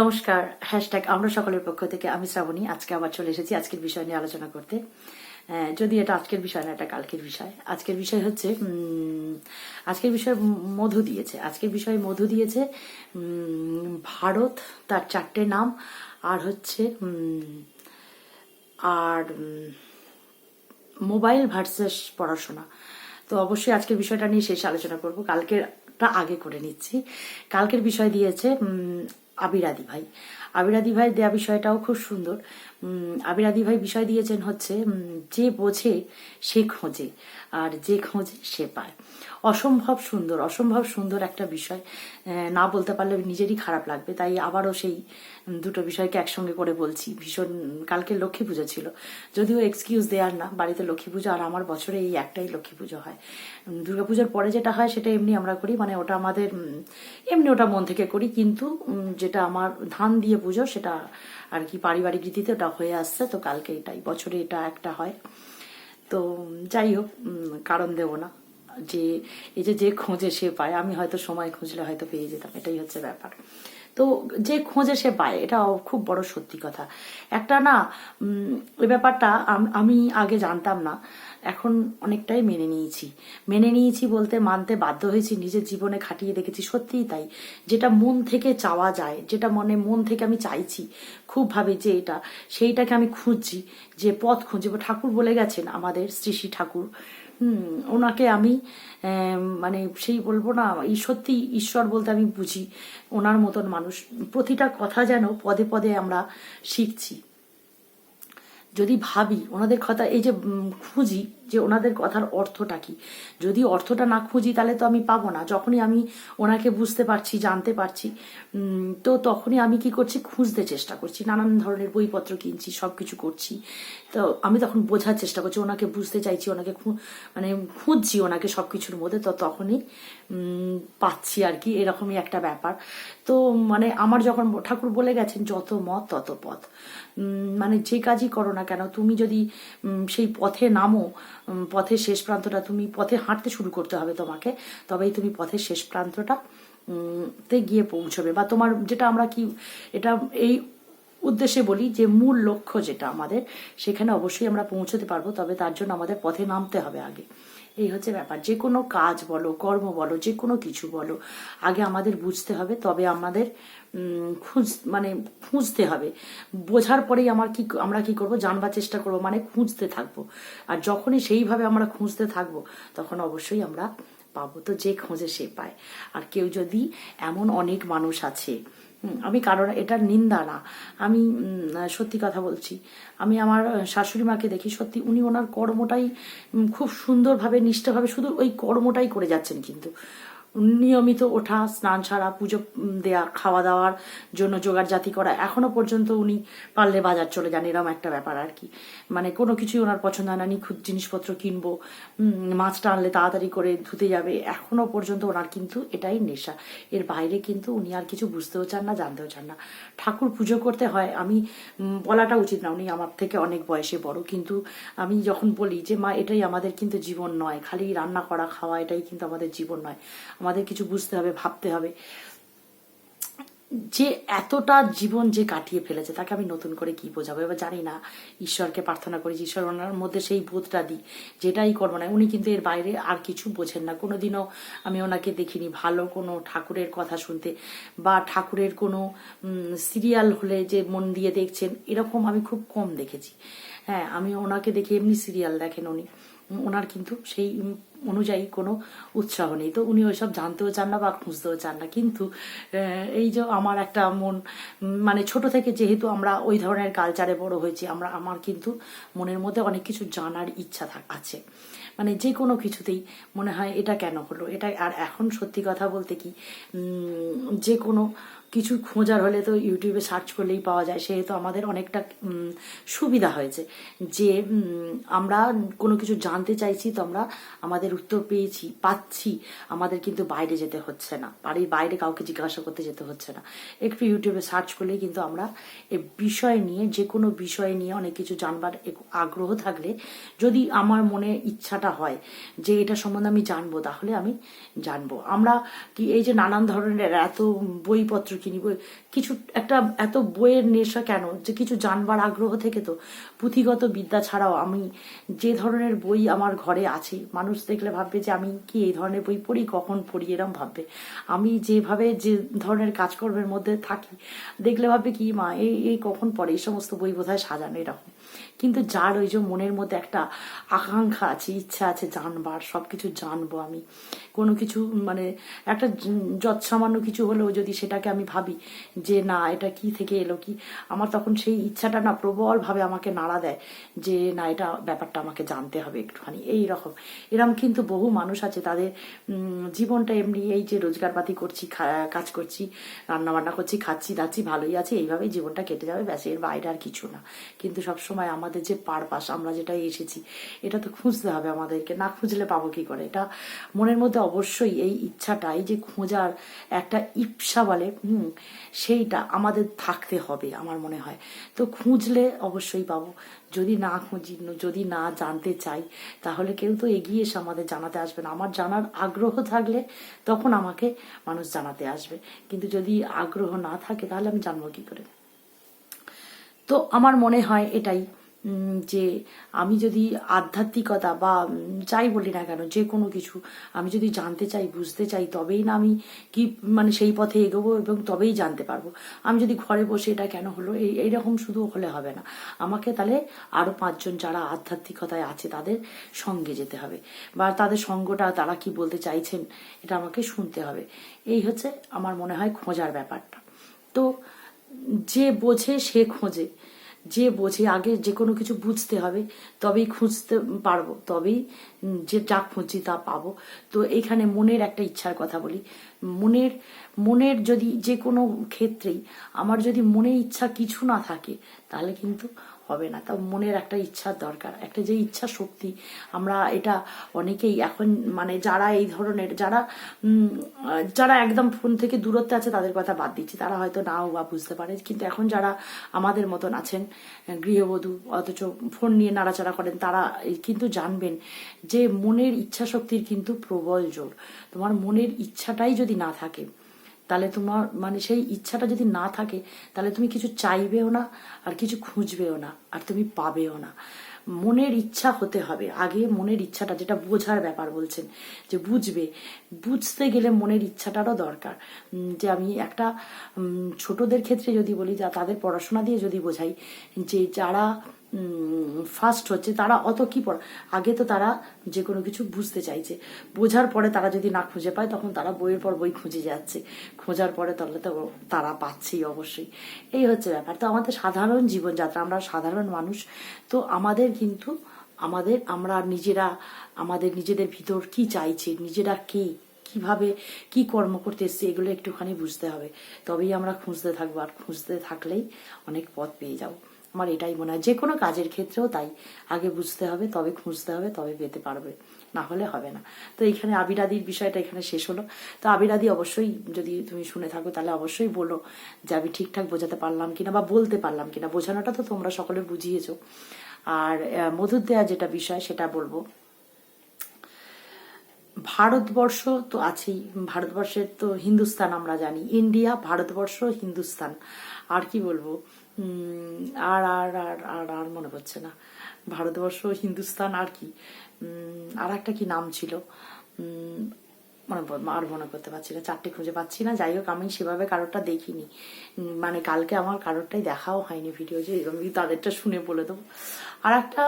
নমস্কার হ্যাশট্যাগ আমরা সকলের পক্ষ থেকে, আমি শ্রাবণী, আজকে আবার চলে এসেছি আজকের বিষয় নিয়ে আলোচনা করতে। যদি এটা আজকের বিষয় না, এটা কালকের বিষয়। আজকের বিষয় হচ্ছে আজকের বিষয় মধু দিয়েছে। আজকের বিষয় মধু দিয়েছে ভারত তার চারটে নাম, আর হচ্ছে আর মোবাইল ভার্সেস পড়াশোনা। তো অবশ্যই আজকের বিষয়টা নিয়ে শেষ আলোচনা করব। কালকেরটা আগে করে নিচ্ছি। কালকের বিষয় দিয়েছে আবিরাদি ভাই। আবিরাদি ভাই দেয়া বিষয়টাও খুব সুন্দর। আবিরাদি ভাই বিষয় দিয়েছেন হচ্ছে যে বোঝে সে খোঁজে, আর যে খোঁজে সে পায়। অসম্ভব সুন্দর অসম্ভব সুন্দর একটা বিষয়। না বলতে পারলে নিজেরই খারাপ লাগবে, তাই আবারও সেই দুটো বিষয়কে একসঙ্গে করে বলছি। ভীষণ, কালকে লক্ষ্মী পুজো ছিল, যদিও এক্সকিউজ দেওয়ার না, বাড়িতে লক্ষ্মী পুজো, আর আমার বছরে এই একটাই লক্ষ্মী পুজো হয়। দুর্গাপুজোর পরে যেটা হয়, সেটা এমনি আমরা করি মানে ওটা আমাদের এমনি ওটা মন থেকে করি, কিন্তু যেটা আমার ধান দিয়ে পুজো, সেটা আর কি পারিবারিক রীতিতে ওটা হয়ে আসছে, তো কালকে এটাই, বছরে এটা একটা হয়। তো যাই হোক কারণ দেব না। যে, এই যে যে খোঁজে সে পায়, আমি হয়তো সময় খুঁজলে হয়তো পেয়ে যেতাম, এটাই হচ্ছে ব্যাপার। তো যে খোঁজে সে পায়, এটা খুব বড় সত্যি কথা। একটা না এই ব্যাপারটা আমি আগে জানতাম না, এখন অনেকটাই মেনে নিয়েছি। মেনে নিয়েছি বলতে মানতে বাধ্য হয়েছি, নিজের জীবনে খাটিয়ে দেখেছি, সত্যিই তাই। যেটা মন থেকে চাওয়া যায়, যেটা মনে, মন থেকে আমি চাইছি, খুব ভাবে যে এটা, সেইটাকে আমি খুঁজছি, যে পথ খুঁজবো ঠাকুর বলে গেছেন আমাদের শ্রী শ্রী ঠাকুর হুম, ওনাকে আমি মানে সেই বলব না সত্যি ঈশ্বর বলতে আমি বুঝি, ওনার মতন মানুষ। প্রতিটা কথা যেন পদে পদে আমরা শিখছি। যদি ভাবি, ওনাদের কথা এই যে খুঁজি যে ওনাদের কথার অর্থটা কি? যদি অর্থটা না খুঁজি তাহলে তো আমি পাবো না। যখনই আমি ওনাকে বুঝতে পারছি, জানতে পারছি তো তখনই আমি কি করছি? খুঁজতে চেষ্টা করছি। নানান ধরনের বইপত্র কিনছি সব কিছু করছি। তো আমি তখন বোঝার চেষ্টা করছি, ওনাকে বুঝতে চাইছি, ওনাকে মানে খুঁজছি ওনাকে সব কিছুর মধ্যে। তো তখনই পাচ্ছি আর কি, এরকমই একটা ব্যাপার। তো মানে আমার যখন ঠাকুর বলে গেছেন, যত মত, তত পথ। মানে যে কাজই করো না কেন, তুমি যদি সেই পথে নামো পথের শেষ প্রান্তটা তুমি পথে হাঁটতে শুরু করতে হবে তোমাকে, তবেই তুমি পথের শেষ প্রান্তটা তে গিয়ে পৌঁছবে। বা তোমার যেটা আমরা কি, এটা এই উদ্দেশ্যে বলি যে মূল লক্ষ্য যেটা আমাদের, সেখানে অবশ্যই আমরা পৌঁছতে পারব, তবে তার জন্য আমাদের পথে নামতে হবে আগে। এই হচ্ছে ব্যাপার। যে কোনো কাজ বলো, কর্ম বলো যে কোনো কিছু বলো, আগে আমাদের বুঝতে হবে, তবে আমাদের খুঁজ মানে খুঁজতে হবে। বোঝার পরেই আমার কি, আমরা কি করব? জানবার চেষ্টা করব মানে খুঁজতে থাকব। আর যখনই সেইভাবে আমরা খুঁজতে থাকব, তখন অবশ্যই আমরা পাবো। তো যে খোঁজে সে পায়। আর কেউ যদি এমন অনেক মানুষ আছে আমি কারোর এটার নিন্দা না। আমি সত্যি কথা বলছি। আমি আমার শাশুড়ি মাকে দেখি, সত্যি উনি ওনার কর্মটাই খুব সুন্দরভাবে, নিষ্ঠাভাবে শুধু ওই কর্মটাই করে যাচ্ছেন কিন্তু। নিয়মিত ওঠা, স্নান ছাড়া, পুজো দেয়া, খাওয়া দাওয়ার জন্য জোগাড় জাতি করা, এখনও পর্যন্ত উনি পারলে বাজার চলে যান এরকম একটা ব্যাপার আর কি। মানে কোনো কিছুই ওনার পছন্দ হয় না নিখুঁত জিনিসপত্র কিনবো মাছটা আনলে তাড়াতাড়ি করে ধুতে যাবে, এখনও পর্যন্ত ওনার কিন্তু এটাই নেশা। এর বাইরে কিন্তু উনি আর কিছু বুঝতেও চান না, জানতেও চান না। ঠাকুর পুজো করতে হয়, আমি বলাটা উচিত না, উনি আমার থেকে অনেক বয়সে বড়, কিন্তু আমি যখন বলি যে, মা, এটাই আমাদের কিন্তু জীবন নয়, খালি রান্না করা, খাওয়া, এটাই কিন্তু আমাদের জীবন নয়। আমাদের কিছু বুঝতে হবে, ভাবতে হবে। যে এতটা জীবন যে কাটিয়ে ফেলেছে, তাকে আমি নতুন করে কি বোঝাবো? এবার জানি না, ঈশ্বরকে প্রার্থনা করি যে, ঈশ্বর, ওনার মধ্যে সেই বোধটা দিই যেটাই করব না। উনি কিন্তু এর বাইরে আর কিছু বোঝেন না। কোনোদিনও আমি ওনাকে দেখিনি। ভালো কোনো ঠাকুরের কথা শুনতে বা ঠাকুরের কোনো সিরিয়াল হলে যে মন দিয়ে দেখছেন, এরকম আমি খুব কম দেখেছি। হ্যাঁ আমি ওনাকে দেখি এমনি সিরিয়াল দেখেন উনি। ওনার কিন্তু সেই অনুযায়ী কোনো উৎসাহ নেই। তো উনি ওইসব জানতেও চান না বা খুঁজতেও চান না। কিন্তু এই যে আমার একটা মন মানে ছোট থেকে যেহেতু আমরা ওই ধরনের কালচারে বড় হয়েছি, আমরা, আমার কিন্তু মনের মধ্যে অনেক কিছু জানার ইচ্ছা আছে। মানে যে কোনো কিছুতেই মনে হয় এটা কেন হলো? এটা, আর এখন সত্যি কথা বলতে কি যে কোনো কিছু খোঁজার হলে তো ইউটিউবে সার্চ করলেই পাওয়া যায়, সেহেতু আমাদের অনেকটা সুবিধা হয়েছে। যে আমরা কোনো কিছু জানতে চাইছি তো আমরা আমাদের উত্তর পেয়েছি, পাচ্ছি, আমাদের কিন্তু বাইরে যেতে হচ্ছে না। বাড়ির বাইরে কাউকে জিজ্ঞাসা করতে যেতে হচ্ছে না। একটু ইউটিউবে সার্চ করলেই কিন্তু আমরা এ বিষয় নিয়ে, যে কোনো বিষয় নিয়ে অনেক কিছু জানবার আগ্রহ থাকলে যদি আমার মনে ইচ্ছাটা হয় যে এটা সম্বন্ধে আমি জানব, তাহলে আমি জানব। আমরা কি এই যে নানান ধরনের এত বইপত্র কিনি নিব কিছু, একটা এত বইয়ের নেশা কেন? যে কিছু জানবার আগ্রহ থেকে তো। পুঁথিগত বিদ্যা ছাড়াও আমি যে ধরনের বই আমার ঘরে আছে, মানুষ দেখলে ভাববে যে আমি কি এই ধরনের বই পড়ি, কখন পড়ি, এরম ভাববে। আমি যেভাবে যে ধরনের কাজকর্মের মধ্যে থাকি, দেখলে ভাববে কি, মা এই এই কখন পড়ে? এই সমস্ত বই বোধহয় সাজানো এরকম। কিন্তু যার ওই যে মনের মধ্যে একটা আকাঙ্ক্ষা আছে, ইচ্ছা আছে, জানবার সব কিছু জানব আমি। কোনো কিছু মানে একটা যৎসামান্য কিছু হলেও যদি সেটাকে আমি ভাবি যে না, এটা কি থেকে এলো, কি? আমার তখন সেই ইচ্ছাটা না প্রবলভাবে আমাকে নাড়া দেয় যে না, এটা ব্যাপারটা আমাকে জানতে হবে একটুখানি। এই রকম। এরকম কিন্তু বহু মানুষ আছে, তাদের জীবনটা এমনি এই যে রোজগারপাতি করছি কাজ করছি রান্না বান্না করছি, খাচ্ছি, দাচ্ছি, ভালোই আছে, এইভাবেই জীবনটা কেটে যাবে, ব্যাস, এর বাইরে আর কিছু না। কিন্তু সবসময় আমাদের যে পারপাস, আমরা যেটা এসেছি, এটা তো খুঁজতে হবে আমাদেরকে। না খুঁজলে পাবো কি করে? এটা মনের মধ্যে অবশ্যই এই ইচ্ছাটা এই যে খোঁজার একটা ইপসা বলে, হুম, সেইটা আমাদের থাকতে হবে আমার মনে হয়। তো খুঁজলে অবশ্যই পাবো। যদি না খুঁজি, যদি না জানতে চাই, তাহলে কেউ তো এগিয়ে এসে আমাদের জানাতে আসবে না। আমার জানার আগ্রহ থাকলে তখন আমাকে মানুষ জানাতে আসবে। কিন্তু যদি আগ্রহ না থাকে, তাহলে আমি জানব কি করে? তো আমার মনে হয় এটাই যে আমি যদি আধ্যাত্মিকতা বা যাই বলি না কেন, যে কোনো কিছু আমি যদি জানতে চাই, বুঝতে চাই, তবেই না আমি কি মানে সেই পথে এগোবো এবং তবেই জানতে পারব। আমি যদি ঘরে বসে এটা কেন হলো, এই এইরকম শুধু হলে হবে না। আমাকে তাহলে আরও পাঁচজন যারা আধ্যাত্মিকতায় আছে তাদের সঙ্গে যেতে হবে। বা তাদের সঙ্গটা তারা কি বলতে চাইছেন, এটা আমাকে শুনতে হবে। এই হচ্ছে আমার মনে হয় খোঁজার ব্যাপারটা। তো যে বোঝে সে খোঁজে। যে বোঝে আগে যে কোনো কিছু বুঝতে হবে, তবেই খুঁজতে পারব, তবেই যে যা খুঁজছি তা পাবো। তো এখানে মনের একটা ইচ্ছার কথা বলি। মনের মনের যদি যে কোনো ক্ষেত্রেই আমার যদি মনে ইচ্ছা কিছু না থাকে, তাহলে কিন্তু হবে না। তা মনের একটা ইচ্ছার দরকার। একটা যে ইচ্ছা শক্তি, আমরা এটা অনেকেই এখন মানে যারা এই ধরনের, যারা যারা একদম ফোন থেকে দূরত্বে আছে, তাদের কথা বাদ দিচ্ছি। তারা হয়তো নাও বা বুঝতে পারে। কিন্তু এখন যারা আমাদের মতন আছেন, গৃহবধূ, অথচ ফোন নিয়ে নাড়াচাড়া করেন, তারা কিন্তু জানবেন যে মনের ইচ্ছা শক্তির কিন্তু প্রবল জোর। তোমার মনের ইচ্ছাটাই যদি না থাকে তাহলে তোমার মানে সেই ইচ্ছাটা যদি না থাকে, তাহলে তুমি কিছু চাইবেও না আর কিছু খুঁজবেও না আর তুমি পাবেও না। মনের ইচ্ছা হতে হবে। আগে মনের ইচ্ছাটা যেটা বোঝার ব্যাপার বলছেন, যে বুঝবে। বুঝতে গেলে মনের ইচ্ছাটারও দরকার। যে আমি একটা ছোটদের ক্ষেত্রে যদি বলি, যা তাদের পড়াশোনা দিয়ে যদি বোঝাই, যে যারা ফার্স্ট হচ্ছে তারা অত কি পড়া আগে তো তারা যে কোনো কিছু বুঝতে চাইছে। বোঝার পরে তারা যদি না খুঁজে পায়, তখন তারা বইয়ের পর বই খুঁজে যাচ্ছে। খোঁজার পরে তাহলে তো তারা পাচ্ছেই অবশ্যই। এই হচ্ছে ব্যাপার। তো আমাদের সাধারণ জীবনযাত্রা, আমরা সাধারণ মানুষ, তো আমাদের কিন্তু আমাদের, আমরা নিজেরা, আমাদের নিজেদের ভিতর কি চাইছি, নিজেরা কে, কীভাবে কি কর্ম করতে এসছি, এগুলো একটুখানি বুঝতে হবে। তবেই আমরা খুঁজতে থাকব। আর খুঁজতে থাকলেই অনেক পথ পেয়ে যাব। আমার এটাই মনে হয়। যে কোনো কাজের ক্ষেত্রেও তাই। আগে বুঝতে হবে, তবে খুঁজতে হবে, তবে পেতে পারবে। না হলে হবে না। তো এখানে আবিরাদির বিষয়টা এখানে শেষ হলো। তো আবিরাদি অবশ্যই যদি তুমি শুনে থাকো, তাহলে অবশ্যই বলো যে আমি ঠিকঠাক বোঝাতে পারলাম কিনা বা বলতে পারলাম কিনা। বোঝানোটা তো তোমরা সকলে বুঝিয়েছো। আর মধুর দেয়া যেটা বিষয়, সেটা বলব। ভারতবর্ষ তো আছেই। ভারতবর্ষের তো হিন্দুস্তান আমরা জানি। ইন্ডিয়া, ভারতবর্ষ, হিন্দুস্তান। আর কি বলব? আর আর আর আর আর মনে পড়ছে না। ভারতবর্ষ, হিন্দুস্তান, আর কি? আর একটা কি নাম ছিল? মনে আর মনে করতে পারছি না। চারটে খুঁজে পাচ্ছি না। যাই হোক, আমি সেভাবে কারোরটা দেখিনি। মানে কালকে আমার কারোরটাই দেখাও হয়নি ভিডিও যে আমি তাদেরটা শুনে বলে দেবো। আর একটা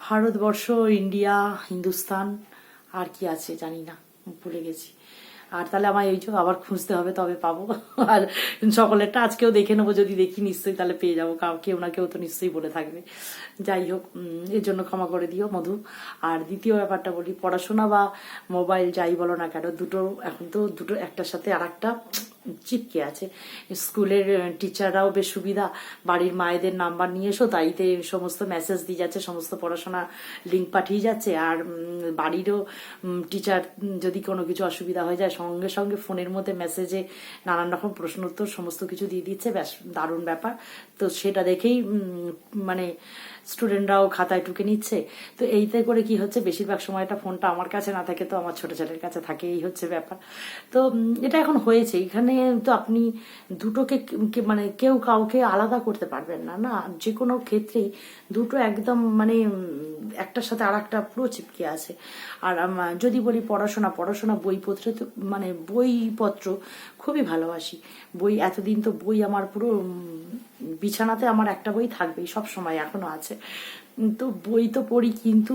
ভারতবর্ষ, ইন্ডিয়া, হিন্দুস্তান, আর কি আছে জানি না। ভুলে গেছি। আর তাহলে আমার এই জন্য আবার খুঁজতে হবে, তবে পাবো। আর সকলেরটা আজকেও দেখে নেব, যদি দেখি নিশ্চয়ই তাহলে পেয়ে যাব। কাউ কেউ না কেউ তো নিশ্চয়ই বলে থাকবে। যাই হোক এর জন্য ক্ষমা করে দিও মধু। আর দ্বিতীয় ব্যাপারটা বলি, পড়াশোনা বা মোবাইল যাই বলো না কেন, দুটো এখন তো দুটো একটার সাথে আর একটা চিপকে আছে। স্কুলের টিচাররাও বেশ সুবিধা। বাড়ির মায়েদের নাম্বার নিয়ে এসো, তাইতে সমস্ত মেসেজ দিয়ে যাচ্ছে, সমস্ত পড়াশোনা লিঙ্ক পাঠিয়ে যাচ্ছে। আর বাড়িরও টিচার যদি কোনো কিছু অসুবিধা হয়ে যায়, সঙ্গে সঙ্গে ফোনের মধ্যে মেসেজে নানান রকম প্রশ্ন উত্তর সমস্ত কিছু দিয়ে দিচ্ছে। ব্যাস, দারুণ ব্যাপার। তো সেটা দেখেই মানে স্টুডেন্টরাও খাতায় টুকে নিচ্ছে। তো এইতে করে কি হচ্ছে? বেশিরভাগ সময়টা ফোনটা আমার কাছে না থাকে, তো আমার ছোট ছেলের কাছে থাকে, এই হচ্ছে ব্যাপার। তো এটা এখন হয়েছে। এখানে তো আপনি দুটোকে মানে কেউ কাউকে আলাদা করতে পারবেন না না? যে কোনো ক্ষেত্রেই দুটো একদম মানে একটার সাথে আর একটা পুরো চিপকে আছে। আর যদি বলি পড়াশোনা পড়াশোনা বইপত্র মানে বইপত্র খুবই ভালোবাসি। বই, এতদিন তো বই আমার পুরো বিছানাতে আমার একটা বই থাকবেই সব সময় এখনও আছে। তো বই তো পড়ি, কিন্তু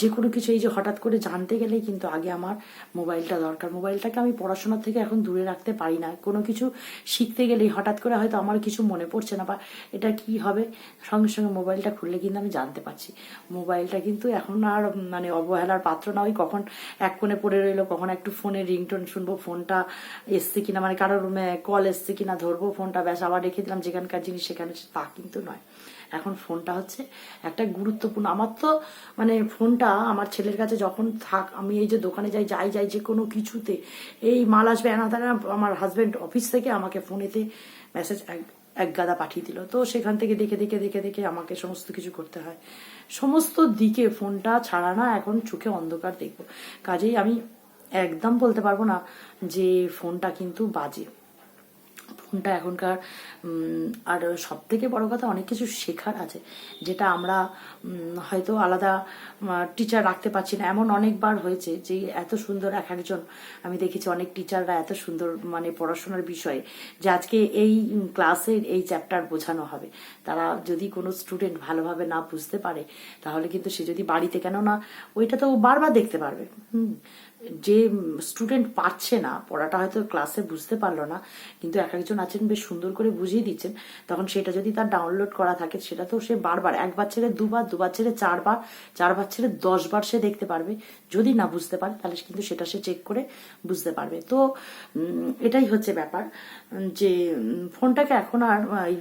যে কোনো কিছু এই যে হঠাৎ করে জানতে গেলে কিন্তু আগে আমার মোবাইলটা দরকার। মোবাইলটাকে আমি পড়াশোনার থেকে এখন দূরে রাখতে পারি না। কোনো কিছু শিখতে গেলেই হঠাৎ করে হয়তো আমার কিছু মনে পড়ছে না বা এটা কি হবে? সঙ্গে সঙ্গে মোবাইলটা খুললে কিন্তু আমি জানতে পারছি। মোবাইলটা কিন্তু এখন আর মানে অবহেলার পাত্র না। ওই কখন এক কোণে পড়ে রইল, কখন একটু ফোনে রিংটোন শুনব, ফোনটা এসছে কিনা মানে কারোর কল এসছে কিনা, ধরবো ফোনটা, ব্যাস, আবার রেখে দিলাম। যেখানকার জিনিস সেখানে, তা কিন্তু নয়। এখন ফোনটা হচ্ছে একটা গুরুত্বপূর্ণ, আমার তো মানে ফোনটা আমার ছেলের কাছে যখন থাক, আমি এই যে দোকানে যাই যাই যাই যে কোনো কিছুতে, এই মাল আসবে, এনা তারা আমার হাজব্যান্ড অফিস থেকে আমাকে ফোনেতে মেসেজ এক গাদা পাঠিয়ে দিল। তো সেখান থেকে দেখে দেখে দেখে দেখে আমাকে সমস্ত কিছু করতে হয়। সমস্ত দিকে ফোনটা ছাড়া না, এখন চোখে অন্ধকার দেখব। কাজেই আমি একদম বলতে পারব না যে ফোনটা কিন্তু বাজে। ফোনটা এখনকার আর সব থেকে বড় কথা অনেক কিছু শেখার আছে, যেটা আমরা হয়তো আলাদা টিচার রাখতে পারছি না। এমন অনেকবার হয়েছে যে এত সুন্দর এক একজন, আমি দেখেছি অনেক টিচাররা এত সুন্দর মানে পড়াশোনার বিষয়ে, যে আজকে এই ক্লাসের এই চ্যাপ্টার বোঝানো হবে। তারা যদি কোনো স্টুডেন্ট ভালোভাবে না বুঝতে পারে, তাহলে কিন্তু সে যদি বাড়িতে, কেননা ওইটা তো বারবার দেখতে পারবে। হুম, যে স্টুডেন্ট পারছে না, পড়াটা হয়তো ক্লাসে বুঝতে পারল না, কিন্তু এক একজন আছেন বেশ সুন্দর করে বুঝিয়ে দিচ্ছেন, তখন সেটা যদি তার ডাউনলোড করা থাকে, সেটা তো সে বারবার, একবার ছেড়ে দুবার দুবার ছেড়ে চারবার চারবার ছেড়ে দশবার সে দেখতে পারবে। যদি না বুঝতে পারে, তাহলে কিন্তু সেটা সে চেক করে বুঝতে পারবে। তো এটাই হচ্ছে ব্যাপার যে ফোনটাকে এখন আর এই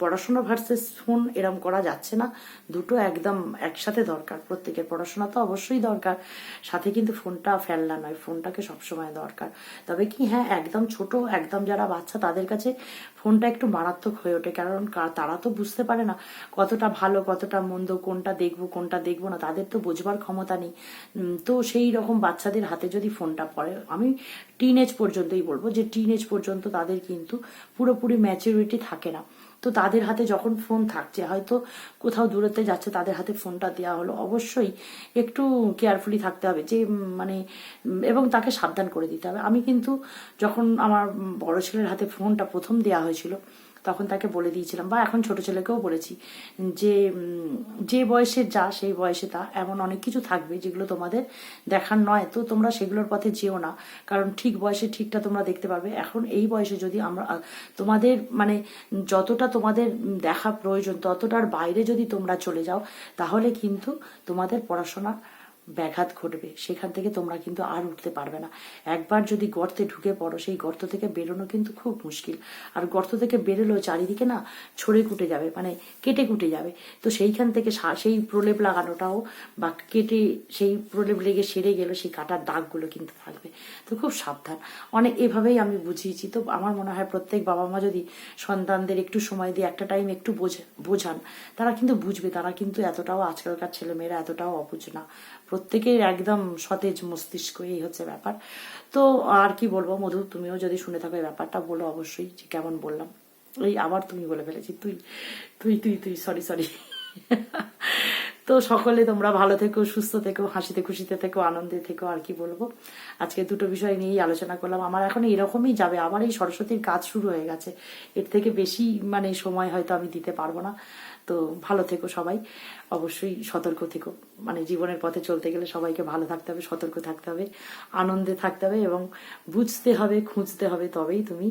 পড়াশোনা ভার্সেস ফোন এরম করা যাচ্ছে না। দুটো একদম একসাথে দরকার। প্রত্যেকের পড়াশোনা তো অবশ্যই দরকার, সাথে কিন্তু ফোনটা ফেলনা নয়, ফোনটাকে সবসময় দরকার। তবে কি হ্যাঁ একদম ছোট, একদম যারা বাচ্চা, তাদের কাছে ফোনটা একটু মারাত্মক হয়ে ওঠে, কারণ তারা তো বুঝতে পারে না কতটা ভালো, কতটা মন্দ, কোনটা দেখব কোনটা দেখব না, তাদের তো বোঝবার ক্ষমতা নেই। তো সেই রকম বাচ্চাদের হাতে যদি ফোনটা পড়ে, আমি টিন এজ পর্যন্তই বলব, যে টিন এজ পর্যন্ত তাদের কিন্তু পুরোপুরি ম্যাচুরিটি থাকে না। তো তাদের হাতে যখন ফোন থাকছে, হয়তো কোথাও দূরত্বে যাচ্ছে, তাদের হাতে ফোনটা দেওয়া হলো। অবশ্যই একটু কেয়ারফুলি থাকতে হবে যে মানে এবং তাকে সাবধান করে দিতে হবে। আমি কিন্তু যখন আমার বড় ছেলের হাতে ফোনটা প্রথম দেওয়া হয়েছিল তখন তাকে বলে দিয়েছিলাম, বা এখন ছোট ছেলেকেও বলেছি যে যে বয়সে যা, সেই বয়সে তা, এমন অনেক কিছু থাকবে যেগুলো তোমাদের দেখার নয়। তো তোমরা সেগুলোর পথে যেও না, কারণ ঠিক বয়সে ঠিকটা তোমরা দেখতে পারবে। এখন এই বয়সে যদি আমরা তোমাদের মানে যতটা তোমাদের দেখা প্রয়োজন, ততটার বাইরে যদি তোমরা চলে যাও, তাহলে কিন্তু তোমাদের পড়াশোনা ব্যাঘাত ঘটবে। সেখান থেকে তোমরা কিন্তু আর উঠতে পারবে না। একবার যদি গর্তে ঢুকে পড়ো, সেই গর্ত থেকে বেরোনো কিন্তু খুব মুশকিল। আর গর্ত থেকে বেরোলেও চারিদিকে না ছড়ে কুটে যাবে মানে কেটে কুটে যাবে। তো সেইখান থেকে সেই প্রলেপ লাগানোটাও বা কেটে সেই প্রলেপ লেগে সেরে গেল, সেই কাটার দাগগুলো কিন্তু থাকবে। তো খুব সাবধান। অনেক এভাবেই আমি বুঝিয়েছি। তো আমার মনে হয় প্রত্যেক বাবা মা যদি সন্তানদের একটু সময় দিয়ে, একটা টাইম একটু বোঝে বোঝান, তারা কিন্তু বুঝবে। তারা কিন্তু এতটাও আজকালকার ছেলেমেয়েরা এতটাও অবুঝ না। প্রত্যেকের একদম সতেজ মস্তিষ্ক, এই হচ্ছে ব্যাপার। তো আর কি বলব মধু, তুমিও যদি শুনে থাকো ব্যাপারটা, বলো অবশ্যই যে কেমন বললাম। এই আবার তুমি বলে ফেলেছি, তুই তুই তুই তুই সরি সরি তো সকলে তোমরা ভালো থেকো, সুস্থ থেকো, হাসিতে খুশিতে থেকো, আনন্দে থেকো, আর কি বলব। আজকে দুটো বিষয় নিয়েই আলোচনা করলাম। আমার এখন এরকমই যাবে আবার এই সরস্বতীর কাজ শুরু হয়ে গেছে। এর থেকে বেশি মানে সময় হয়তো আমি দিতে পারব না। তো ভালো থেকো সবাই। অবশ্যই সতর্ক থেকো। মানে জীবনের পথে চলতে গেলে সবাইকে ভালো থাকতে হবে, সতর্ক থাকতে হবে, আনন্দে থাকতে হবে এবং বুঝতে হবে, খুঁজতে হবে তবেই তুমি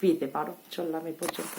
পেতে পারো। চললাম এ পর্যন্ত।